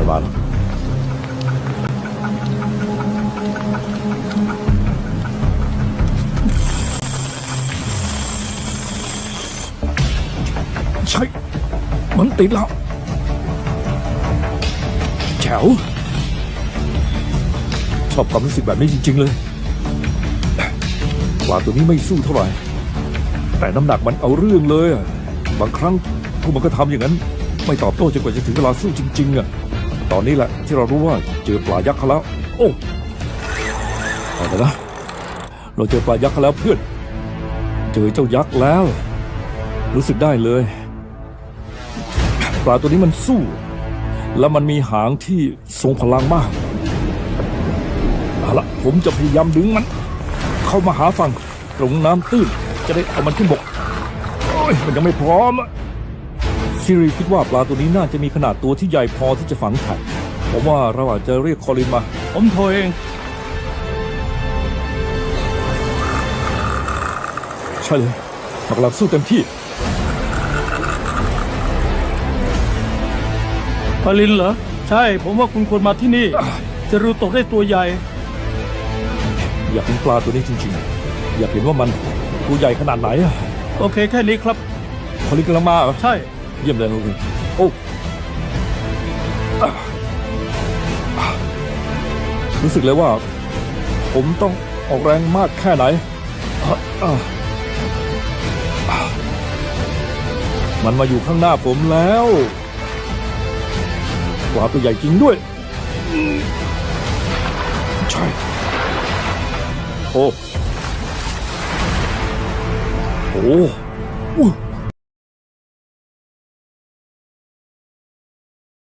ไม่มาหรอกใช่มันติดแล้วแฉวชอบความรู้สึกแบบนี้จริง ๆ เลยปลาตัวนี้ไม่สู้เท่าไหร่ แต่น้ำหนักมันเอาเรื่องเลยอะบางครั้งพวกมันก็ทำอย่างนั้น ไม่ตอบโต้จนกว่าจะถึงเวลาสู้จริง ๆ อะ ตอนนี้แหละที่เรารู้ว่าเจอปลายักษ์เขาแล้ว โอ้เอาแต่นะเราเจอปลายักษ์เขาแล้วเพื่อน เจอเจ้ายักษ์แล้ว รู้สึกได้เลย ปลาตัวนี้มันสู้ แล้วมันมีหางที่ทรงพลังมากเอาละผมจะพยายามดึงมัน เข้ามาหาฝั่งตรงน้ำตื้นจะได้เอามันขึ้นบกโอ้ยมันยังไม่พร้อมอะ ซิริคิดว่าปลาตัวนี้น่าจะมีขนาดตัวที่ใหญ่พอที่จะฝังไข่ผมว่าเราอาจจะเรียกคอลินมา ผมโทรเอง ใช่เลยปักหลักสู้เต็มที่ปาลินเหรอ ใช่ ผมว่าคุณควรมาที่นี่ จะรู้ตกได้ตัวใหญ่ อยากเห็นปลาตัวนี้จริง ๆ อยากเห็นว่ามันตัวใหญ่ขนาดไหนอะโอเคแค่นี้ครับคอลินกำลังมาเหรอใช่ เยี่ยมเลยโอเคโอ้รู้สึกเลยว่า ผมต้องออกแรงมากแค่ไหน มันมาอยู่ข้างหน้าผมแล้วปลาตัวใหญ่จริงด้วยใช่โอ้โอ้